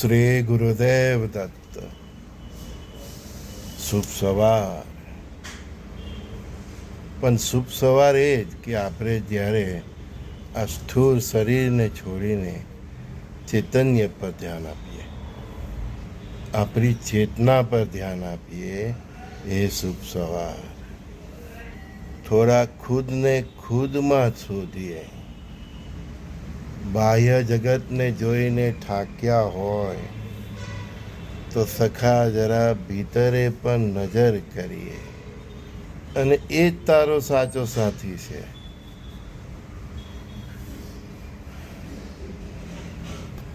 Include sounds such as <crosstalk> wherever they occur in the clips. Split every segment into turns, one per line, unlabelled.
શ્રી ગુરુદેવ દત્ત શુભ સવાર પણ શુભ સવાર એ જ કે આપણે જ્યારે આ સ્થૂળ શરીરને છોડીને ચેતન્ય પર ધ્યાન આપીએ. આપણી ચેતના પર ધ્યાન આપીએ. એ શુભ સવાર. થોડા ખુદને ખુદમાં શોધીએ. બાહ્ય જગતને જોઈને ઠાક્યા હોય, તો સખા જરા ભીતરે પણ નજર કરીએ. અને એ જ તારો સાચો સાથી છે.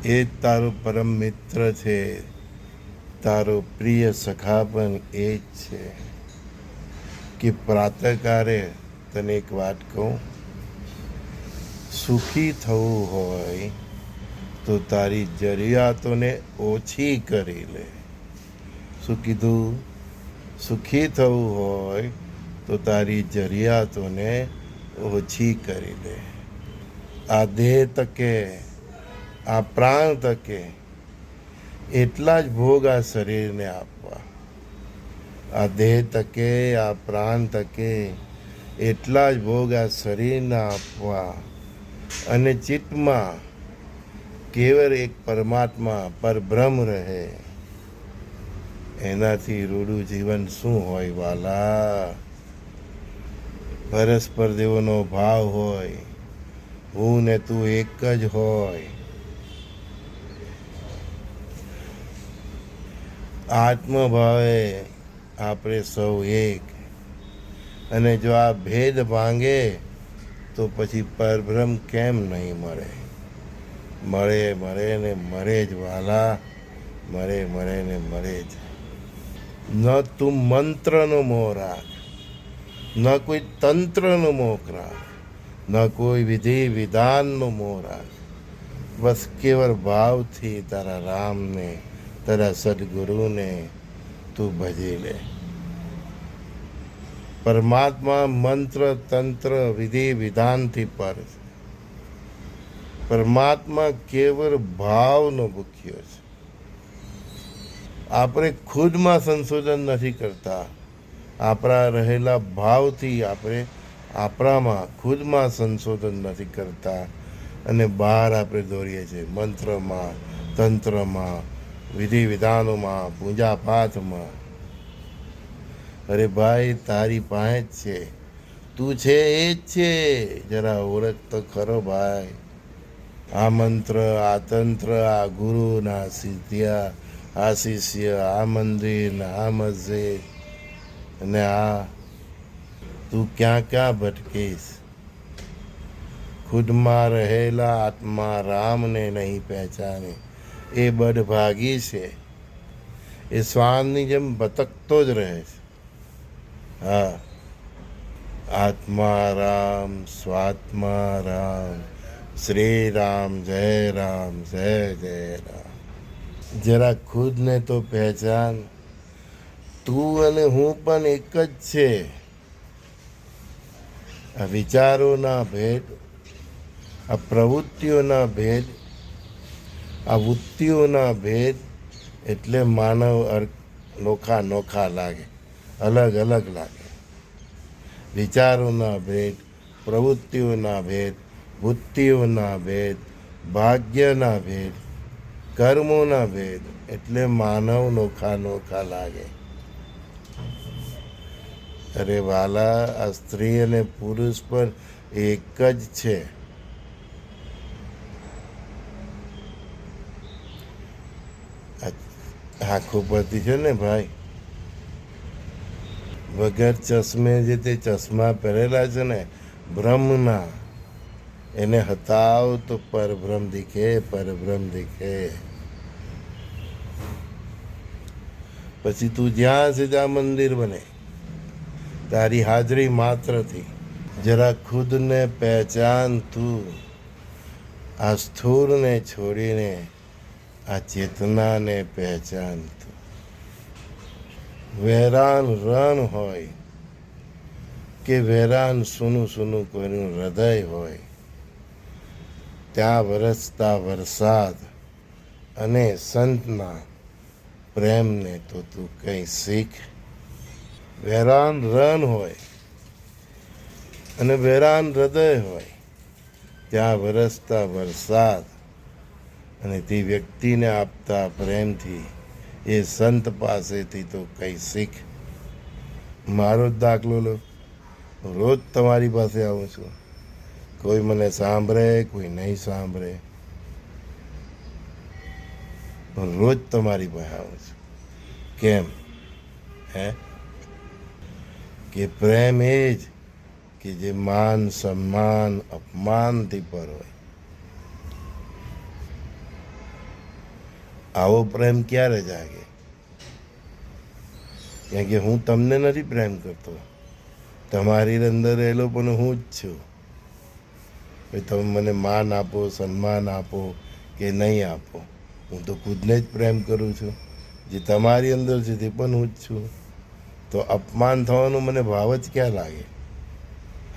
એ જ તારો પરમ મિત્ર છે. તારો પ્રિય સખા પણ એ જ છે. કે પ્રાતકારે તને એક વાત કહું? સુખી થવું હોય તો તારી જરૂરિયાતોને ઓછી કરી લે. શું કીધું? સુખી થવું હોય તો તારી જરૂરિયાતોને ઓછી કરી લે. આ દેહ તકે, આ પ્રાણ તકે, એટલા જ ભોગ આ શરીરને આપવા. આ દેહ તકે, આ પ્રાણ તકે, એટલા જ ભોગ આ શરીરને આપવા. અને ચિત્તમાં કેવળ એક પરમાત્મા પરબ્રહ્મ રહે, એનાથી રૂડું જીવન શું હોય વાલા? પરસ્પર દેવોનો ભાવ હોય, હું ને તું એક જ હોય. આત્મભાવે આપણે સૌ એક. અને જો આ ભેદ ભાંગે તો પછી પરબ્રહ્મ કેમ નહીં મળે મળે મળે ને મરે જ વાલા. મરે મરે ને મરે જ. ન તું મંત્રનો મોહ રાખ. ન કોઈ તંત્રનો મોહ રાખ. ન કોઈ વિધિ વિધાનનો મોહ રાખ. બસ કેવળ ભાવથી તારા રામને, તારા સદગુરુને તું ભજી લે. પરમાત્મા મંત્ર, તંત્ર, વિધિ, વિધાનથી પર છે. પરમાત્મા કેવળ ભાવનો ભૂખ્યો છે. આપણે ખુદમાં સંશોધન નથી કરતા. આપણા રહેલા ભાવથી આપણે આપણામાં ખુદમાં સંશોધન નથી કરતા. અને બહાર આપણે દોરીએ છીએ મંત્રમાં, તંત્રમાં, વિધિ વિધાનોમાં પૂજા પાઠમાં અરે ભાઈ, તારી પાસે જ છે. તું છે એ જ છે. જરા ઓળખ તો ખરો ભાઈ. આ મંત્ર, આ તંત્ર, આ ગુરુના સિદ્ધિયા, આ શિષ્ય, આ મંદિર, ને આ મસ્જિદ અને આ તું ક્યાં ક્યાં ભટકીશ? ખુદમાં રહેલા આત્મા રામને નહીં પહેચાને. એ બડભાગી છે. એ શ્વાનની જેમ ભટકતો જ રહે છે. હા. આત્મા રામ સ્વાત્મા રામ શ્રી રામ જય રામ જય જય રામ જરા ખુદને તો પહેચાન. તું અને હું પણ એક જ છે. આ વિચારોના ભેદ, આ પ્રવૃત્તિઓના ભેદ, આ વૃત્તિઓના ભેદ એટલે માનવ અર્થ નોખા નોખા લાગે. અલગ અલગ લાગે. વિચારોના ભેદ, પ્રવૃત્તિઓના ભેદ વૃત્તિઓના ભેદ, ભાગ્યના ભેદ, કર્મોના ભેદ, એટલે માનવ નોખા નોખા લાગે. અરે વાલા, આ સ્ત્રી અને પુરુષ પણ એક જ છે. આંખો પરથી છે ને ભાઈ? વગર ચશ્મે જે તે ચશ્મા પહેરેલા છે ને, બ્રહ્મના, એને હતાવ તો પરબ્રહ્મ દીખે પરબ્રહ્મ દીખે. પછી તું જ્યાં છે મંદિર બને. તારી હાજરી માત્રથી. જરા ખુદને પહેચાન તું. આ સ્થૂળને છોડીને, આ ચેતનાને પહેચાન તું. વેરાન રણ હોય કે વેરાન સૂનું સૂનું કોઈનું હૃદય હોય, ત્યાં વરસતા વરસાદ અને સંતના પ્રેમને તો તું કંઈ શીખ. વેરાન રન હોય અને વેરાન હૃદય હોય, ત્યાં વરસતા વરસાદ અને તે વ્યક્તિને આપતા પ્રેમથી એ સંત પાસેથી તો કંઈ શીખ. મારો જ દાખલો લો. રોજ તમારી પાસે આવું છું. કોઈ મને સાંભળે, કોઈ નહીં સાંભળે. રોજ તમારી પાસે આવું છું. કેમ? હે? કે પ્રેમ એ જ કે જે માન, સન્માન, અપમાનથી પર હોય. આવો પ્રેમ ક્યારે જાગે? કેમ કે હું તમને નથી પ્રેમ કરતો. તમારી અંદર રહેલો પણ હું જ છું. ભાઈ, તમે મને માન આપો, સન્માન આપો કે નહીં આપો. હું તો ખુદને જ પ્રેમ કરું છું. જે તમારી અંદર છે તે પણ હું જ છું. તો અપમાન થવાનો મને ભાવ જ ક્યાં લાગે?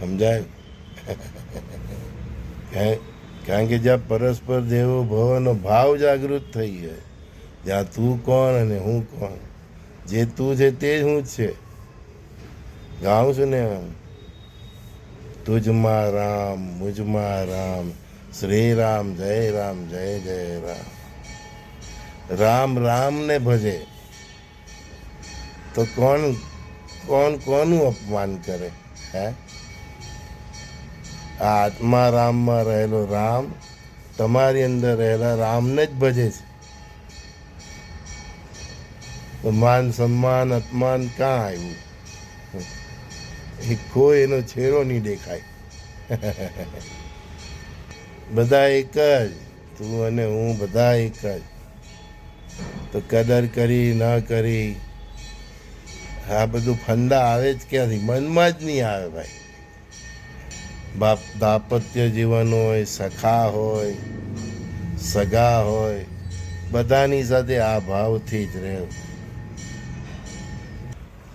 સમજાય? <laughs> હે? કારણ કે જ્યાં પરસ્પર દેવો ભવનો ભાવ જાગૃત થઈ ગયો જ્યાં તું કોણ અને હું કોણ? જે તું છે તે જ હું જ છે. ગાઉં છું ને. તુજમાં રામ, મુજમાં રામ શ્રી રામ જય રામ, જય જય રામ. રામ રામને ભજે. તો કોણ કોણ કોનું અપમાન કરે? હે? આ આત્મા રામમાં રહેલો રામ તમારી અંદર રહેલા રામને જ ભજે છે. તો માન સન્માન, અપમાન ક્યાં આવ્યું? એ કોઈ એનો છેડો નહીં દેખાય. બધા એક જ, તું અને હું બધા એક જ. તો કદર કરી, ન કરી, આ બધું ફંદા આવે જ ક્યાંથી? મનમાં જ નહીં આવે ભાઈ. બાપ દાપત્ય જીવન હોય, સખા હોય, સગા હોય, બધાની સાથે આ ભાવથી જ રહેવું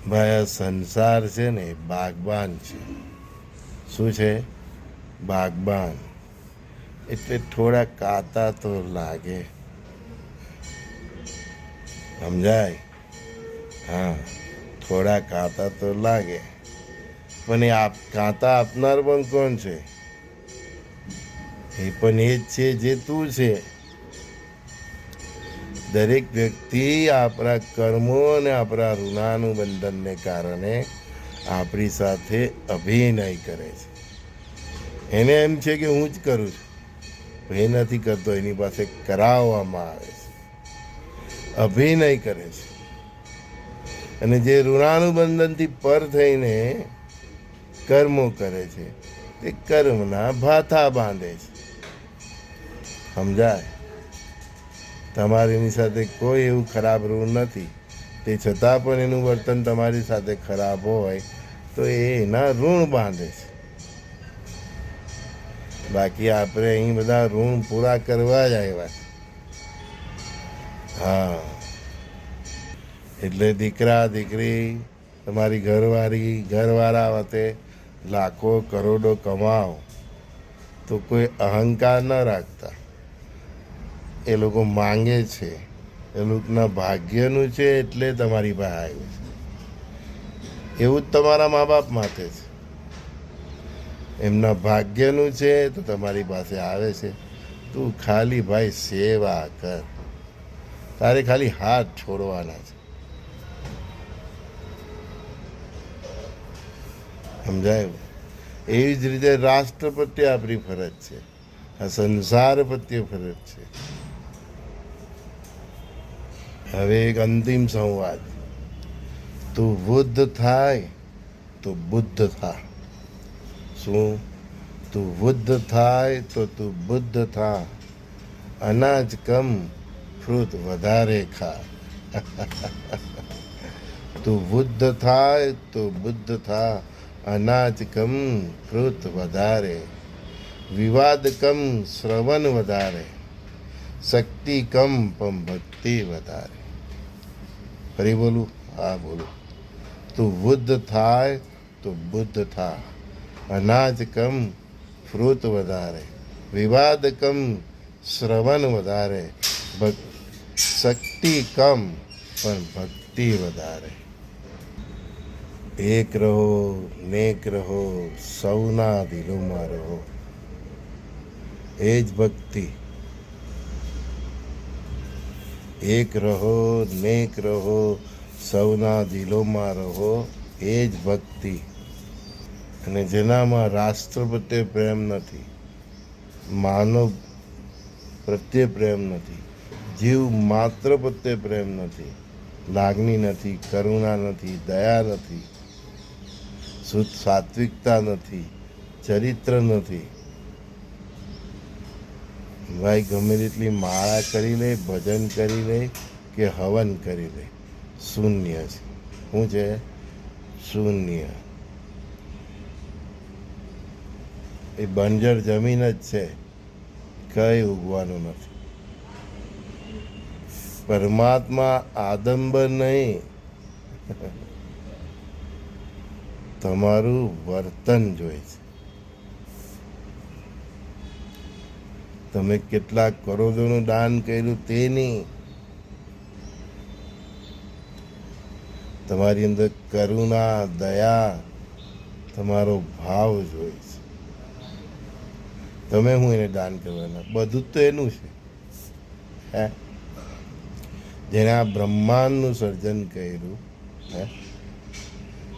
ભાઈ, આ સંસાર છે ને બાગબાન છે. શું છે? બાગબાન. એટલે થોડા કાતા તો લાગે. સમજાય? હા થોડા કાતા તો લાગે. પણ એ આપ કાંતા આપનાર પણ કોણ છે? એ પણ એ જ છે જે તું છે. દરેક વ્યક્તિ આપણા કર્મો અને આપણા ઋણાનુબંધનને કારણે આપણી સાથે અભિનય કરે છે. એને એમ છે કે હું જ કરું છું. એ નથી કરતો, એની પાસે કરાવવામાં આવે છે. અભિનય કરે છે. અને જે ઋણાનુબંધનથી પર થઈને કર્મો કરે છે. તે કર્મના ભાથા બાંધે છે. સમજાય? તમારીની સાથે કોઈ એવું ખરાબ ઋણ નથી. તે છતાં પણ એનું વર્તન તમારી સાથે ખરાબ હોય, તો એ એના ઋણ બાંધે છે. બાકી આપણે અહીં બધા ઋણ પૂરા કરવા જ આવ્યા છે. હા. એટલે દીકરા, દીકરી, તમારી ઘરવાળી, ઘરવાળા વતે લાખો કરોડો કમાઓ, તો કોઈ અહંકાર ન રાખતા. એ લોકો માંગે છે. એ લોકોના ભાગ્યનું છે એટલે તમારી પાસે આવ્યું છે. એવું જ તમારા મા બાપ માટે છે. એમના ભાગ્યનું છે તો તમારી પાસે આવે છે. તું ખાલી ભાઈ સેવા કર. તારે ખાલી હાથ છોડવાના છે. સમજાયું? એવી જ રીતે રાષ્ટ્ર પ્રત્યે આપણી ફરજ છે. આ સંસાર પ્રત્યે ફરજ છે. હવે એક અંતિમ સંવાદ. તું બુદ્ધ થાય, તો બુદ્ધ થા. શું? તું બુદ્ધ થાય, તો તું બુદ્ધ થા. અનાજ કમ, ફ્રૂટ વધારે ખા. <laughs> તું બુદ્ધ થાય, તો બુદ્ધ થા. અનાજ કમ ફ્રૂટ વધારે વિવાદ કમ શ્રવણ વધારે શક્તિ કમ પણ ભક્તિ વધારે ફરી બોલું હા બોલું તું બુદ્ધ થાય તો બુદ્ધ થા અનાજ કમ ફ્રૂટ વધારે વિવાદ કમ શ્રવણ વધારે ભક્તિ શક્તિ કમ પણ ભક્તિ વધારે એક રહો, નેક રહો સૌના દિલોમાં રહો એ જ ભક્તિ. એક રહો, નેક રહો સૌના દિલોમાં રહો એ જ ભક્તિ. અને જેનામાં રાષ્ટ્ર પ્રત્યે પ્રેમ નથી, માનવ પ્રત્યે પ્રેમ નથી, જીવ માત્ર પ્રત્યે પ્રેમ નથી, લાગણી નથી, કરુણા નથી, દયા નથી શુદ્ધ સાત્વિકતા નથી, ચરિત્ર નથી. ભાઈ ગમે તેટલી માળા કરી લે, ભજન કરી લે કે હવન કરી લે, શૂન્ય છે. શું છે? શૂન્ય. એ બંજર જમીન જ છે. કઈ ઉગવાનું નથી. પરમાત્મા આદંબર નહીં. તમારું વર્તન જોઈ છે. તમે કેટલા કરોડોનું દાન કર્યું તે નહીં. તમારી અંદર કરુણા, દયા, તમારો ભાવ જોઈ છે. તમે હું એને દાન કરવાના? બધું તો એનું છે. હે? જેને આ બ્રહ્માંડનું સર્જન કર્યું, હે?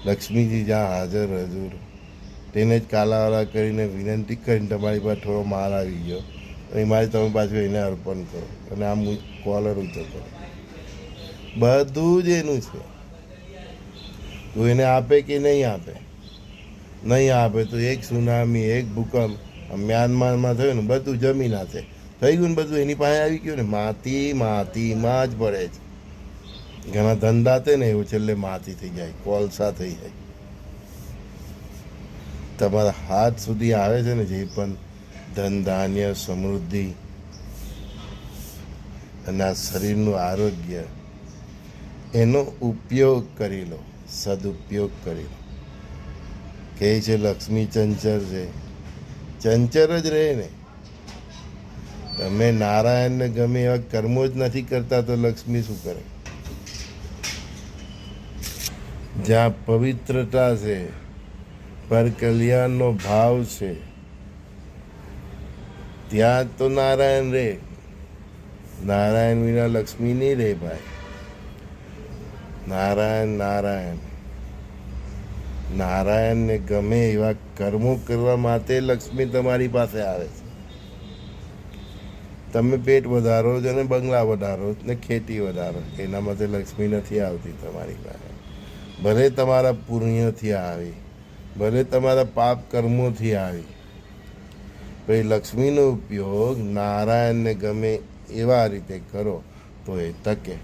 લક્ષ્મીજી જ્યાં હાજર હજુર. તેને જ કાલાવાલા કરીને વિનંતી કરીને તમારી પાસે થોડો માલ આવી ગયો. એ મારે તમે પાછું એને અર્પણ કરો. અને આમ કોલર ઊંચો કરો. બધું જ એનું છે. તું એને આપે કે નહીં આપે? નહીં આપે તો એક સુનામી, એક ભૂકંપ મ્યાનમારમાં થયું ને બધું જમીન હાથે. થઈ ગયું ને બધું? એની પાસે આવી ગયું ને? માતી માતીમાં જ પડે છે. ઘણા ધંધા તે ને એવું છેલ્લે માથી થઈ જાય, કોલસા થઈ જાય. તમારા હાથ સુધી આવે છે ને જે પણ ધન ધાન્ય સમૃદ્ધિ અને આ શરીરનું આરોગ્ય, એનો ઉપયોગ કરી લો, સદુપયોગ કરી લો. કહે છે લક્ષ્મી ચંચર છે, ચંચર જ રહે ને. તમે નારાયણને ગમે એવા કર્મો જ નથી કરતા તો લક્ષ્મી શું કરે? જ્યાં પવિત્રતા છે, પર કલ્યાણનો ભાવ છે. ત્યાં તો નારાયણ રે. નારાયણ વિના લક્ષ્મી નહીં રે ભાઈ. નારાયણ નારાયણ. નારાયણને ગમે એવા કર્મો કરવા માટે લક્ષ્મી તમારી પાસે આવે છે. તમે પેટ વધારો છો અને બંગલા વધારો ને ખેતી વધારો એના માટે લક્ષ્મી નથી આવતી તમારી પાસે. ભલે તમારા પુણ્યથી આવી, ભલે તમારા પાપ કર્મોથી આવી. પછી લક્ષ્મીનો ઉપયોગ નારાયણને ગમે એવા રીતે કરો તો એ તકે.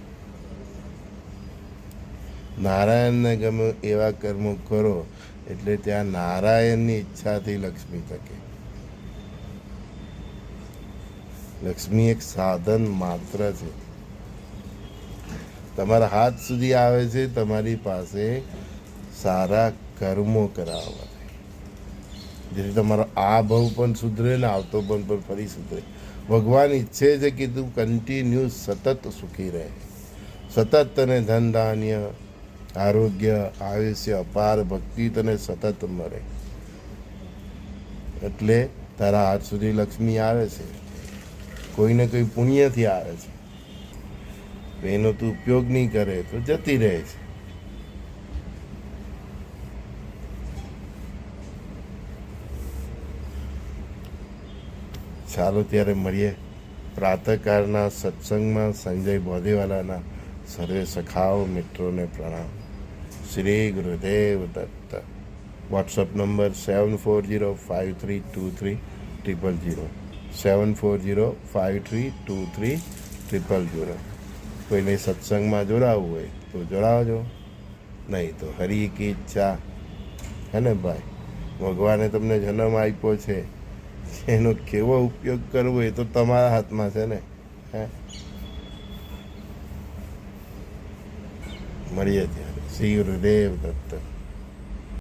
નારાયણને ગમે એવા કર્મો કરો એટલે ત્યાં નારાયણની ઈચ્છાથી લક્ષ્મી તકે. લક્ષ્મી એક સાધન માત્ર છે. તમારા હાથ સુધી આવે છે, તમારી પાસે સારા કર્મો કરાવવા જેથી તમારો આ ભવ પણ સુધરે ને આવતો પણ પણ ફરી સુધરે. ભગવાન ઈચ્છે છે કે તું કન્ટિન્યુ સતત સુખી રહે. સતત તને ધન ધાન્ય, આરોગ્ય, આયુષ્ય, અપાર ભક્તિ તને સતત મળે. એટલે તારા હાથ સુધી લક્ષ્મી આવે છે. કોઈને કોઈ પુણ્યથી આવે છે. એનો તું ઉપયોગ નહીં કરે તો જતી રહે છે. ચાલો ત્યારે મળીએ. પ્રાતકાળના સત્સંગમાં સંજય બોધેવાલાના સર્વે સખાઓ મિત્રોને પ્રણામ. Shri Gurudev Datta. WhatsApp number seven four zero five three two three triple zero seven four zero five three two three triple zero કોઈને સત્સંગમાં જોડાવવું હોય તો જોડાવજો. નહીં તો હરી કી ઈચ્છા. હે ને ભાઈ? ભગવાને તમને જન્મ આપ્યો છે. એનો કેવો ઉપયોગ કરવો એ તો તમારા હાથમાં છે ને? હે? મળીએ ત્યારે. શ્રી દેવ દત્ત